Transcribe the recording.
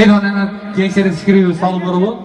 Eyvallah, gençlerin fikri sağlıkları bu.